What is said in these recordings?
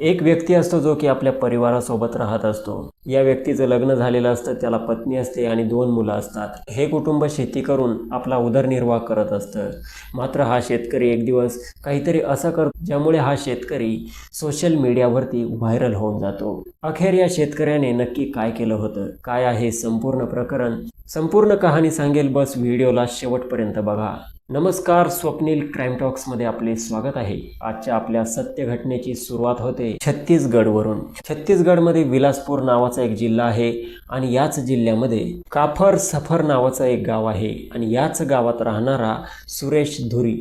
एक व्यक्ती असतो जो की आपल्या परिवारासोबत राहत असतो. या व्यक्तीचं लग्न झालेलं असतं त्याला पत्नी असते आणि दोन मुलं असतात. हे कुटुंब शेती करून आपला उदरनिर्वाह करत असतं. मात्र हा शेतकरी एक दिवस काहीतरी असं करतो ज्यामुळे हा शेतकरी सोशल मीडियावरती व्हायरल होऊन जातो. अखेर या शेतकऱ्याने नक्की काय केलं होतं? काय आहे संपूर्ण प्रकरण? संपूर्ण कहाणी सांगेल बस व्हिडिओला शेवटपर्यंत बघा. नमस्कार स्वप्नील क्राईम टॉक्समध्ये आपले स्वागत आहे. आजच्या आपल्या सत्य घटनेची सुरुवात होते छत्तीसगडवरून. छत्तीसगडमध्ये विलासपूर नावाचा एक जिल्हा आहे आणि याच जिल्ह्यामध्ये काफर सफर नावाचं एक गाव आहे आणि याच गावात राहणारा सुरेश धुरी.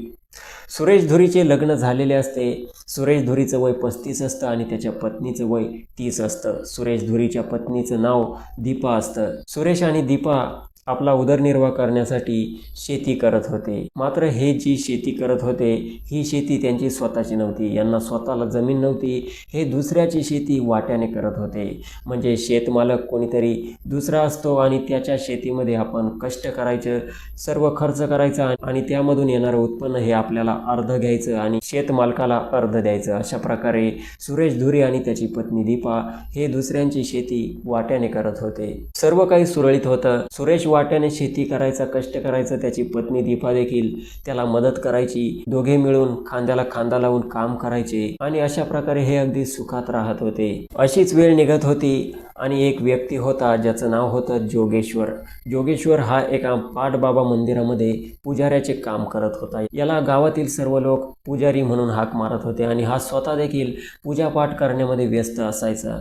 सुरेश धुरीचे लग्न झालेले असते. सुरेश धुरीचं वय पस्तीस असतं आणि त्याच्या पत्नीचं वय तीस असतं. सुरेश धुरीच्या पत्नीचं नाव दीपा असतं. सुरेश आणि दीपा आपला उदरनिर्वाह करण्यासाठी शेती करत होते. मात्र हे जी शेती करत होते ही शेती त्यांची स्वतःची नव्हती. यांना स्वतःला जमीन नव्हती. हे दुसऱ्याची शेती वाट्याने करत होते. म्हणजे शेतमालक कोणीतरी दुसरा असतो आणि त्याच्या शेतीमध्ये आपण कष्ट करायचं सर्व खर्च करायचा आणि त्यामधून येणारं उत्पन्न हे आपल्याला अर्ध घ्यायचं आणि शेतमालकाला अर्ध द्यायचं. अशा प्रकारे सुरेश धुरे आणि त्याची पत्नी दीपा हे दुसऱ्यांची शेती वाट्याने करत होते. सर्व काही सुरळीत होतं. सुरेश वाट्याने शेती करायचा कष्ट करायचं त्याची पत्नी दीपा देखील त्याला मदत करायची. दोघे मिळून खांद्याला खांदा लावून काम करायचे आणि अशा प्रकारे हे अगदी सुखात राहत होते. अशीच वेळ निघत होती आणि एक व्यक्ती होता ज्याचं नाव होतं जोगेश्वर. जोगेश्वर हा एका पाटबाबा मंदिरामध्ये पुजाऱ्याचे काम करत होता. याला गावातील सर्व लोक पुजारी म्हणून हाक मारत होते आणि हा स्वतः देखील पूजापाठ करण्यामध्ये व्यस्त असायचा.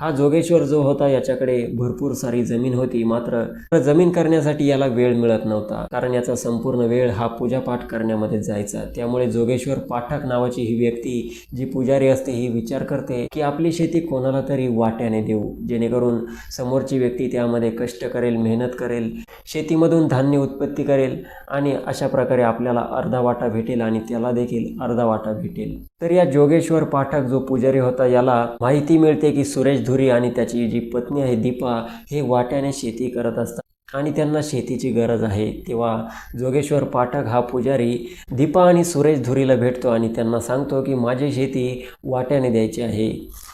हा जोगेश्वर जो होता याच्याकडे भरपूर सारी जमीन होती. मात्र जमीन करण्यासाठी याला वेळ मिळत नव्हता. कारण याचा संपूर्ण वेळ हा पूजापाठ करण्यामध्ये जायचा. त्यामुळे जोगेश्वर पाठक नावाची ही व्यक्ती जी पुजारी असते ही विचार करते की आपली शेती कोणाला तरी वाट्याने देऊ. जेणेकरून समोरची व्यक्ती त्यामध्ये कष्ट करेल मेहनत करेल शेतीमधून धान्य उत्पत्ती करेल आणि अशा प्रकारे आपल्याला अर्धा वाटा भेटेल आणि त्याला देखील अर्धा वाटा भेटेल. तर या जोगेश्वर पाठक जो पुजारी होता याला माहिती मिळते की सुरेश धुरी आणि त्याची जी पत्नी आहे दीपा हे वाट्याने शेती करत असतात आणि त्यांना शेतीची गरज आहे. तेव्हा जोगेश्वर पाठक हा पुजारी दीपा आणि सुरेश धुरीला भेटतो आणि त्यांना सांगतो की माझी शेती वाट्याने द्यायची आहे.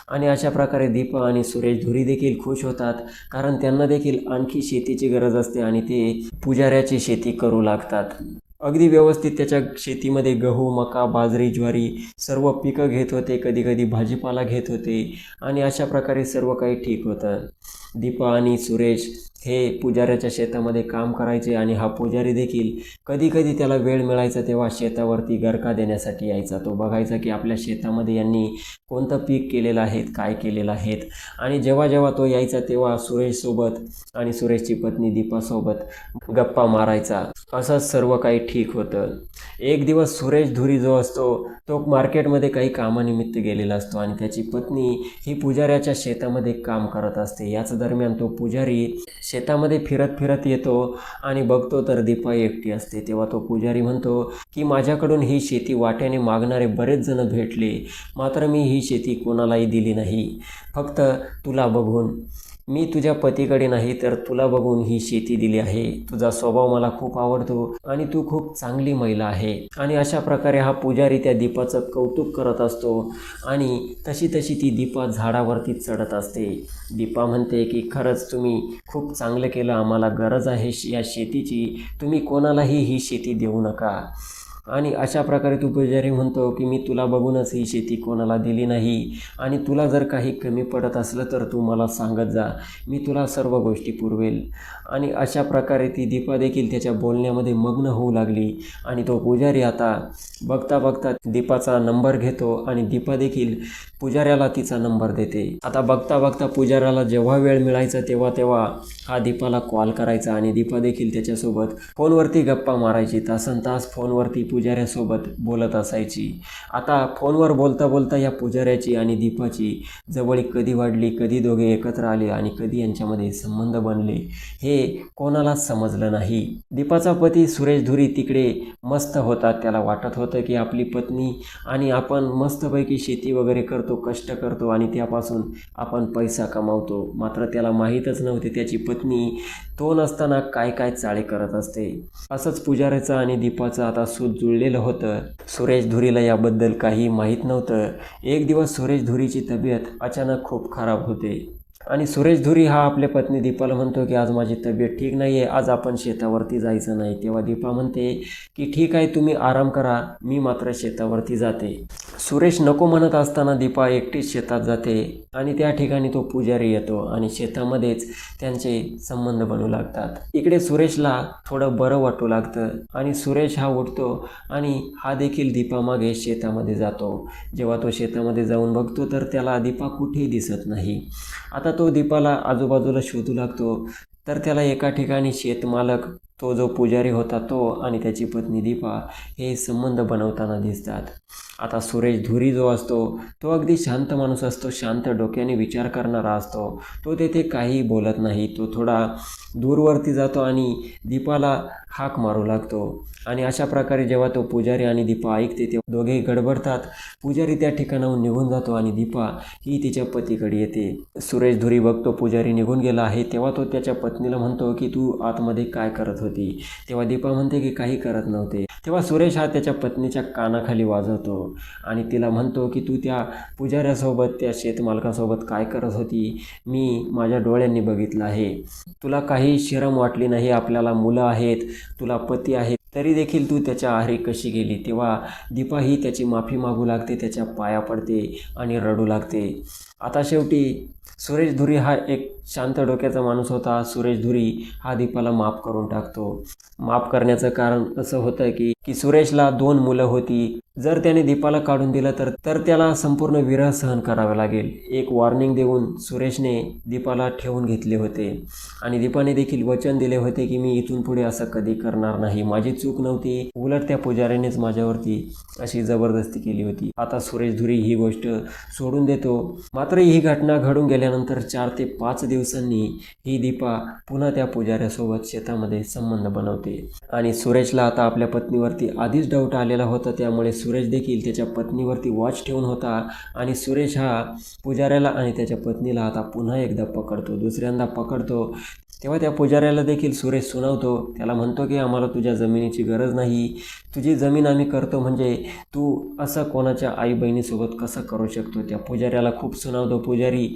आणि अशा प्रकारे दीपा आणि सुरेश धुरी देखील खुश होतात कारण त्यांना देखील आणखी शेतीची गरज असते आणि ते पुजाऱ्याची शेती करू लागतात. अगदी व्यवस्थित त्याच्या शेतीमध्ये गहू मका बाजरी ज्वारी सर्व पिकं घेत होते कधी कधी भाजीपाला घेत होते आणि अशा प्रकारे सर्व काही ठीक होतं. दीपा आणि सुरेश हे पुजाऱ्याच्या शेतामध्ये काम करायचे आणि हा पुजारी देखील कधी कधी त्याला वेळ मिळायचा तेव्हा शेतावरती गरका देण्यासाठी यायचा. तो बघायचा की आपल्या शेतामध्ये यांनी कोणतं पीक केलेलं आहे काय केलेलं आहेत आणि जेव्हा जेव्हा तो यायचा तेव्हा सुरेशसोबत आणि सुरेशची पत्नी दीपासोबत गप्पा मारायचा. असंच सर्व काही ठीक होतं. एक दिवस सुरेश धुरी जो असतो तो मार्केटमध्ये काही कामानिमित्त गेलेला असतो आणि त्याची पत्नी ही पुजाऱ्याच्या शेतामध्ये काम करत असते. याच दरम्यान तो पुजारी शेतामध्ये फिरत फिरत येतो आणि बघतो तर दीपा एकटी असते. तेव्हा तो पुजारी म्हणतो की माझ्याकडून ही शेती वाट्याने मागणारे बरेच जण भेटले. मात्र मी ही शेती कोणालाही दिली नाही. फक्त तुला बघून मी तुझ्या पतीकडे नाही तर तुला बघून ही शेती दिली आहे. तुझा स्वभाव मला खूप आवडतो आणि तू खूप चांगली महिला आहे. आणि अशा प्रकारे हा पुजारी त्या दीपाचं कौतुक करत असतो आणि तशी तशी ती दीपा झाडावरती चढत असते. दीपा म्हणते की खरंच तुम्ही खूप चांगलं केलं. आम्हाला गरज आहे श- या शेतीची. तुम्ही कोणालाही ही शेती देऊ नका. आणि अशा प्रकारे तू पुजारी म्हणतो की मी तुला बघूनच ही शेती कोणाला दिली नाही. आणि तुला जर काही कमी पडत असलं तर तू मला सांगत जा. मी तुला सर्व गोष्टी पुरवेल. आणि अशा प्रकारे ती दीपा देखील त्याच्या बोलण्यामध्ये मग्न होऊ लागली. आणि तो पुजारी आता बघता बघता दीपाचा नंबर घेतो आणि दीपा देखील पुजाऱ्याला तिचा नंबर देते. आता बघता बघता पुजाऱ्याला जेव्हा वेळ मिळायचा तेव्हा तेव्हा हा दीपाला कॉल करायचा आणि दीपा देखील त्याच्यासोबत फोनवरती गप्पा मारायची. तासन तास फोनवरती पुजाऱ्यासोबत बोलत असायची. आता फोनवर बोलता बोलता या पुजाऱ्याची आणि दीपाची जवळीक कधी वाढली कधी दोघे एकत्र आले आणि कधी यांच्यामध्ये संबंध बनले हे कोणालाच समजलं नाही. दीपाचा पती सुरेश धुरी तिकडे मस्त होता. त्याला वाटत होतं की आपली पत्नी आणि आपण मस्तपैकी शेती वगैरे करतो कष्ट करतो आणि त्यापासून आपण पैसा कमावतो. मात्र त्याला माहीतच नव्हते त्याची पत्नी तो नसताना काय काय चाळे करत असते. असंच पुजाऱ्याचा आणि दीपाचा आता सूत पिळलेलं होतं. सुरेश धुरीला याबद्दल काही माहीत नव्हतं. एक दिवस सुरेश धुरीची तब्येत अचानक खूप खराब होते. आणि सुरेश धुरी हा आपल्या पत्नी दीपाला म्हणतो की आज माझी तब्येत ठीक नाही आहे आज आपण शेतावरती जायचं नाही. तेव्हा दीपा म्हणते की ठीक आहे तुम्ही आराम करा मी मात्र शेतावरती जाते. सुरेश नको म्हणत असताना दीपा एकटीच शेतात जाते आणि त्या ठिकाणी तो पुजारी येतो आणि शेतामध्येच त्यांचे संबंध बनू लागतात. इकडे सुरेशला थोडं बरं वाटू लागतं आणि सुरेश हा उठतो आणि हा देखील दीपामागे शेतामध्ये जातो. जेव्हा तो शेतामध्ये जाऊन बघतो तर त्याला दीपा कुठेही दिसत नाही. आता तो दीपाला आजूबाजूला शोधू लागतो. तर त्याला एका ठिकाणी शेतमालक तो जो पुजारी होता तो आणि त्याची पत्नी दीपा हे संबंध बनवताना दिसतात. आता सुरेश धुरी जो असतो तो अगदी शांत माणूस असतो शांत डोक्याने विचार करणारा असतो. तो तेथे काही बोलत नाही तो थोडा दूरवरती जातो आणि दीपाला हाक मारू लागतो. आणि अशा प्रकारे जेव्हा तो पुजारी आणि दीपा ऐकते तेव्हा दोघेही गडबडतात. पुजारी त्या ठिकाणाहून निघून जातो आणि दीपा ही तिच्या पतीकडे येते. सुरेश धुरी बघतो पुजारी निघून गेला आहे तेव्हा तो त्याच्या पत्नीला म्हणतो की तू आतमध्ये काय करत होती? तेव्हा दीपा म्हणते की काही करत नव्हते. तेव्हा सुरेश हा त्याच्या पत्नीच्या कानाखाली वाजवतो आणि तिला म्हणतो की तू त्या पुजाऱ्यासोबत त्या शेतमालकासोबत काय करत होती? मी माझ्या डोळ्यांनी बघितलं आहे. तुला काही शरम वाटली नाही आपल्याला मुलं आहेत तुला पती आहेत तरी देखील तू त्याच्या आहारी कशी गेली? तेव्हा दीपा ही त्याची माफी मागू लागते त्याच्या पाया पडते आणि रडू लागते. आता शेवटी सुरेश धुरी हा एक शांत डोक्याचा माणूस होता. सुरेश धुरी हा दीपाला माफ करून टाकतो. माफ करण्याचं कारण असं होतं की की सुरेशला दोन मुलं होती. जर त्याने दीपाला काढून दिलं तर तर त्याला संपूर्ण विरह सहन करावे लागेल. एक वॉर्निंग देऊन सुरेशने दीपाला ठेवून घेतले होते. आणि दीपाने देखील वचन दिले होते की मी इथून पुढे असं कधी करणार नाही. माझी चूक नव्हती. उलट त्या पुजाऱ्यानेच माझ्यावरती अशी जबरदस्ती केली होती. आता सुरेश धुरी ही गोष्ट सोडून देतो. मात्र मात्र ही घटना घडून गेल्यानंतर चार ते पाच दिवसांनी ही दीपा पुन्हा त्या पुजाऱ्यासोबत शेतामध्ये संबंध बनवते. आणि सुरेशला आता आपल्या पत्नीवरती आधीच डाऊट आलेला होता त्यामुळे सुरेश देखील त्याच्या पत्नीवरती वॉच ठेवून होता आणि सुरेश हा पुजाऱ्याला आणि त्याच्या पत्नीला आता पुन्हा एकदा पकडतो दुसऱ्यांदा पकडतो. तेव्हा त्या पुजाऱ्याला देखील सुरेश सुनावतो त्याला म्हणतो की आम्हाला तुझ्या जमिनीची गरज नाही तुझी जमीन आम्ही करतो म्हणजे तू असं कोणाच्या आई बहिणीसोबत कसं करू शकतो? त्या पुजाऱ्याला खूप सुनावतो. पुजारी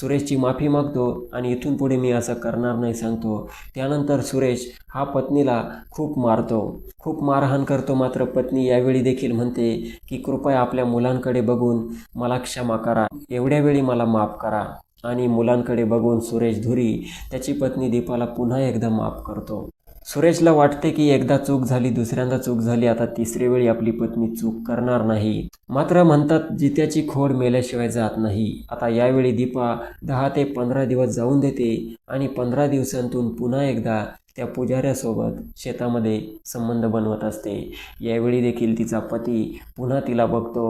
सुरेशची माफी मागतो आणि इथून पुढे मी असं करणार नाही सांगतो. त्यानंतर सुरेश हा पत्नीला खूप मारतो. खूप मारहाण करतो. मात्र पत्नी यावेळी देखील म्हणते की कृपया आपल्या मुलांकडे बघून मला क्षमा करा. एवढ्या वेळी मला माफ करा. आणि मुलांकडे बघून सुरेश धुरी त्याची पत्नी दीपाला पुन्हा एकदा माफ करतो. सुरेशला वाटते की एकदा चूक झाली दुसऱ्यांदा चूक झाली आता तिसरी वेळी आपली पत्नी चूक करणार नाही. मात्र म्हणतात जित्याची खोड मेल्याशिवाय जात नाही. आता यावेळी दीपा दहा ते पंधरा दिवस जाऊन देते आणि पंधरा दिवसांतून पुन्हा एकदा त्या पुजाऱ्यासोबत शेतामध्ये संबंध बनवत असते. यावेळी देखील तिचा पती पुन्हा तिला बघतो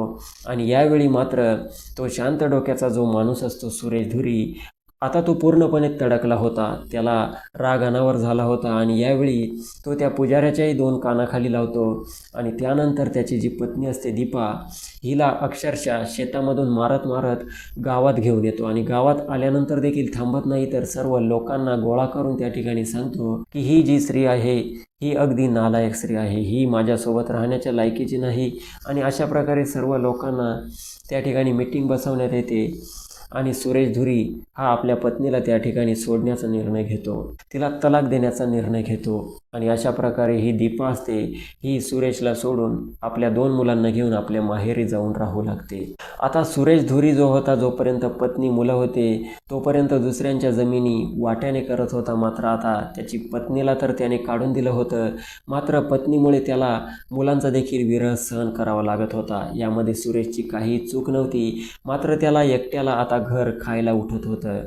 आणि यावेळी मात्र तो शांत डोक्याचा जो माणूस असतो सुरेश धुरी आता तो पूर्णपणे तडकला होता. त्याला राग अनावर झाला होता आणि यावेळी तो त्या पुजाऱ्याच्याही दोन कानाखाली लावतो आणि त्यानंतर त्याची जी पत्नी असते दीपा हिला अक्षरशः शेतामधून मारत मारत गावात घेऊन येतो आणि गावात आल्यानंतर देखील थांबत नाही तर सर्व लोकांना गोळा करून त्या ठिकाणी सांगतो की ही जी स्त्री आहे ही अगदी नालायक स्त्री आहे ही माझ्यासोबत राहण्याच्या लायकीची नाही आणि अशा प्रकारे सर्व लोकांना त्या ठिकाणी मिटिंग बसवण्यात येते. आणि सुरेश धुरी हा आपल्या पत्नीला त्या ठिकाणी सोडण्याचा निर्णय घेतो. तिला तलाक देण्याचा निर्णय घेतो आणि अशा प्रकारे ही दीपा असते ही सुरेशला सोडून आपल्या दोन मुलांना घेऊन आपल्या माहेरी जाऊन राहू लागते. आता सुरेश धुरी जो होता जोपर्यंत पत्नी मुलं होते तोपर्यंत दुसऱ्यांच्या जमिनी वाट्याने करत होता. मात्र आता त्याची पत्नीला तर त्याने काढून दिलं होतं. मात्र पत्नीमुळे त्याला मुलांचा देखील विरह सहन करावा लागत होता. यामध्ये सुरेशची काही चूक नव्हती. मात्र त्याला एकट्याला आता घर खायला उठत होतं.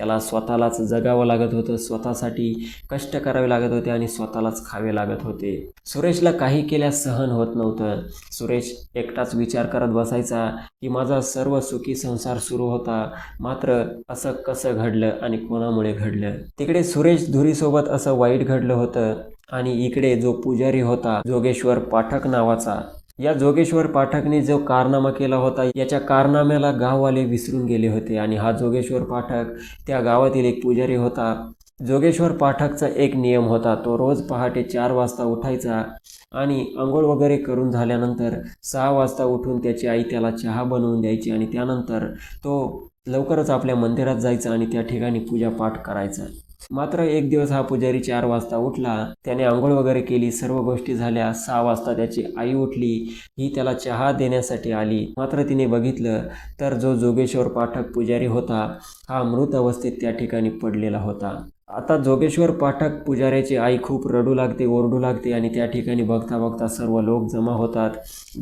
त्याला स्वतःलाच जगावं लागत होतं स्वतःसाठी कष्ट करावे लागत होते आणि स्वतःलाच खावे लागत होते. सुरेशला काही केल्यास सहन होत नव्हतं. सुरेश एकटाच विचार करत बसायचा की माझा सर्व सुखी संसार सुरू होता. मात्र असं कसं घडलं आणि कोणामुळे घडलं? तिकडे सुरेश धुरीसोबत असं वाईट घडलं होतं आणि इकडे जो पुजारी होता जोगेश्वर पाठक नावाचा या जोगेश्वर पाठकने जो कारनामा केला होता याच्या कारनाम्याला गाववाले विसरून गेले होते आणि हा जोगेश्वर पाठक त्या गावातील एक पुजारी होता. जोगेश्वर पाठकचा एक नियम होता तो रोज पहाटे चार वाजता उठायचा आणि आंघोळ वगैरे करून झाल्यानंतर सहा वाजता उठून त्याची आई त्याला चहा बनवून द्यायची आणि त्यानंतर तो लवकरच आपल्या मंदिरात जायचा आणि त्या ठिकाणी पूजापाठ करायचा. मात्र एक दिवस हा पुजारी चार वाजता उठला. त्याने आंघोळ वगैरे केली. सर्व गोष्टी झाल्या. सहा वाजता त्याची आई उठली. ही त्याला चहा देण्यासाठी आली. मात्र तिने बघितलं तर जो जोगेश्वर पाठक पुजारी होता हा मृत अवस्थेत त्या ठिकाणी पडलेला होता. आता जोगेश्वर पाठक पुजाऱ्याची आई खूप रडू लागते ओरडू लागते आणि त्या ठिकाणी बघता बघता सर्व लोक जमा होतात.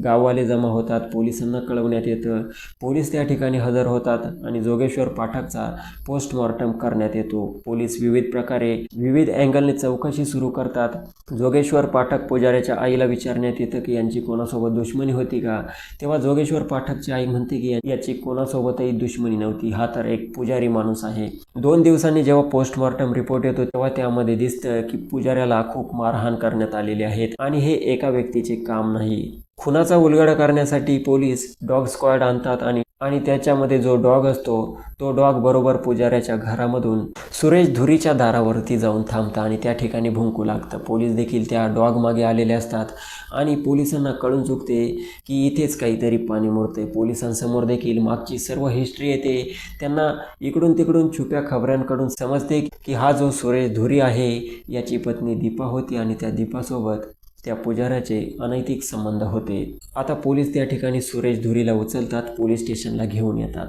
गाववाले जमा होतात पोलिसांना कळवण्यात येतं. पोलीस त्या ठिकाणी हजर होतात आणि जोगेश्वर पाठकचा पोस्टमॉर्टम करण्यात येतो. पोलीस विविध प्रकारे विविध अँगलने चौकशी सुरू करतात. जोगेश्वर पाठक पुजाऱ्याच्या आईला विचारण्यात येतं की यांची कोणासोबत दुश्मनी होती का? तेव्हा जोगेश्वर पाठकची आई म्हणते की याची कोणासोबतही दुश्मनी नव्हती. हा तर एक पुजारी माणूस आहे. दोन दिवसांनी जेव्हा पोस्टमॉर्टम रिपोर्ट येतो तेव्हा त्यामध्ये दिसतं की पुजाऱ्याला खूप मारहाण करण्यात आलेली आहेत आणि हे एका व्यक्तीचे काम नाही. खुनाचा उलगडा करण्यासाठी पोलीस डॉग स्क्वॉड आणतात आणि आणि त्याच्यामध्ये जो डॉग असतो तो डॉग बरोबर पुजाऱ्याच्या घरामधून सुरेश धुरीच्या दारावरती जाऊन थांबतं आणि त्या ठिकाणी भुंकू लागतं. पोलीस देखील त्या डॉग मागे आलेले असतात आणि पोलिसांना कळून चुकते की इथेच काहीतरी पाणी मुरते पोलिसांसमोर देखील मागची सर्व हिस्ट्री येते. त्यांना इकडून तिकडून छुप्या खबऱ्यांकडून समजते की हा जो सुरेश धुरी आहे याची पत्नी दीपा होती आणि त्या दीपासोबत त्या पुजाऱ्याचे अनैतिक संबंध होते. आता पोलीस त्या ठिकाणी सुरेश धुरीला उचलतात पोलीस स्टेशनला घेऊन येतात.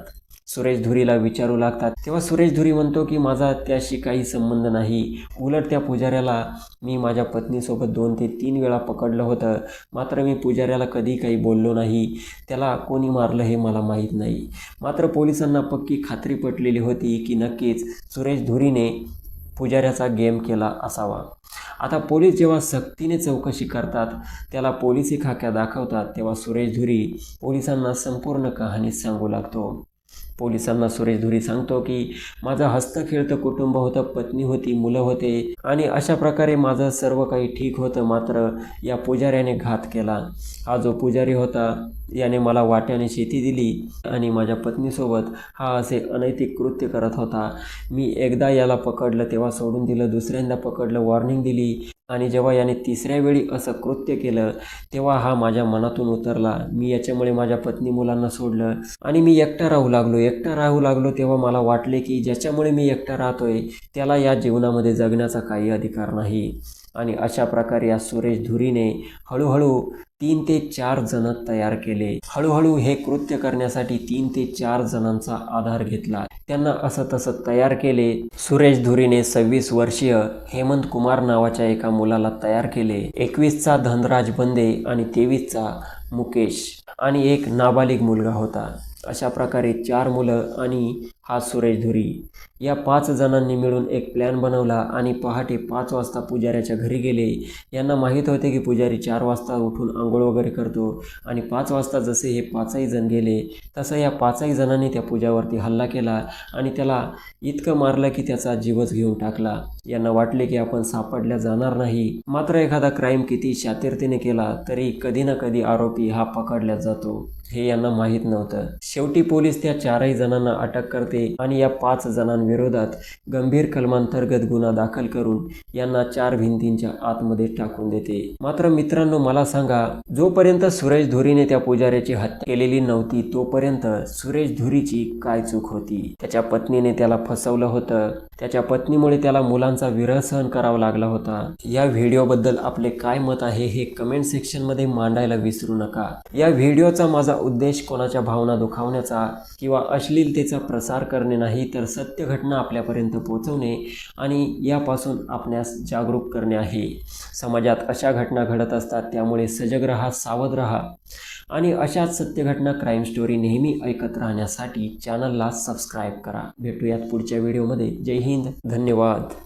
सुरेश धुरीला विचारू लागतात तेव्हा सुरेश धुरी म्हणतो की माझा त्याशी काही संबंध नाही. उलट त्या पुजाऱ्याला मी माझ्या पत्नीसोबत दोन ते तीन वेळा पकडलं होतं. मात्र मी पुजाऱ्याला कधी काही बोललो नाही. त्याला कोणी मारलं हे मला माहीत नाही. मात्र पोलिसांना पक्की खात्री पटलेली होती की नक्कीच सुरेश धुरीने पुजाऱ्याचा गेम केला असावा. आता पोलीस जेव्हा सक्तीने चौकशी करतात त्याला पोलिसी खाक्या दाखवतात तेव्हा सुरेश धुरी पोलिसांना संपूर्ण कहाणी सांगू लागतो. पोलिसांना सुरेश धुरी सांगतो की माझं हस्तखेळतं कुटुंब होतं पत्नी होती मुलं होते आणि अशा प्रकारे माझं सर्व काही ठीक होतं. मात्र या पुजाऱ्याने घात केला. हा जो पुजारी होता याने मला वाट्याने शेती दिली आणि माझ्या पत्नीसोबत हा असे अनैतिक कृत्य करत होता. मी एकदा याला पकडलं तेव्हा सोडून दिलं. दुसऱ्यांदा पकडलं वॉर्निंग दिली. आणि जेव्हा याने तिसऱ्या वेळी असं कृत्य केलं तेव्हा हा माझ्या मनातून उतरला. मी याच्यामुळे माझ्या पत्नी मुलांना सोडलं आणि मी एकटा राहू लागलो. एकटा राहू लागलो तेव्हा मला वाटले की ज्याच्यामुळे मी एकटा राहतोय त्याला या जीवनामध्ये जगण्याचा काही अधिकार नाही. आणि अशा प्रकारे या सुरेश धुरीने हळूहळू तीन ते चार जण तयार केले. हळूहळू हे कृत्य करण्यासाठी तीन ते चार जणांचा आधार घेतला. त्यांना असं तसं तयार केले. सुरेश धुरीने सव्वीस वर्षीय हेमंत कुमार नावाच्या एका मुलाला तयार केले. एकवीसचा धनराज बंदे आणि तेवीसचा मुकेश आणि एक नाबालिग मुलगा होता. अशा प्रकारे चार मुलं आणि हा सुरेश धुरी. या पाच जणांनी मिळून एक प्लॅन बनवला आणि पहाटे पाच वाजता पुजाऱ्याच्या घरी गेले. यांना माहीत होते की पुजारी चार वाजता उठून आंघोळ वगैरे करतो आणि पाच वाजता जसे हे पाचही जण गेले तसं या पाचही जणांनी त्या पूजावरती हल्ला केला आणि त्याला इतकं मारलं की त्याचा जीवच घेऊन टाकला. यांना वाटले की आपण सापडल्या जाणार नाही. मात्र एखादा क्राईम किती शातिरतेने केला तरी कधी ना कधी आरोपी हा पकडला जातो. हे यांना माहीत नव्हतं. शेवटी पोलीस त्या चारही जणांना अटक करते आणि या पाच जणांविरोधात गंभीर कलमांतर्गत गुन्हा दाखल करून यांना चार भिंतींच्या आतमध्ये टाकून देते. मात्र मित्रांनो मला सांगा जोपर्यंत सुरेश धुरीने त्या पुजाऱ्याची हत्या केलेली नव्हती तोपर्यंत सुरेश धुरीची काय चूक होती? त्याच्या पत्नीने त्याला फसवलं होतं. त्याच्या पत्नीमुळे त्याला मुलांचा विरह सहन करावा लागला होता. या व्हिडिओबद्दल आपले काय मत आहे हे कमेंट सेक्शनमध्ये मांडायला विसरू नका. या व्हिडिओचा माझा उद्देश कोणाच्या भावना दुखावण्याचा किंवा अश्लीलतेचा प्रसार करणे नाही तर सत्य घटना आपल्यापर्यंत पोहोचवणे आणि यापासून आपणास जागरूक करणे आहे. समाजात अशा घटना घडत असतात त्यामुळे सजग रहा सावध रहा आणि अशाच सत्य घटना क्राईम स्टोरी नेहमी ऐकत राहण्यासाठी चॅनलला सबस्क्राईब करा. भेटूयात पुढच्या व्हिडिओमध्ये जय हिंद. धन्यवाद.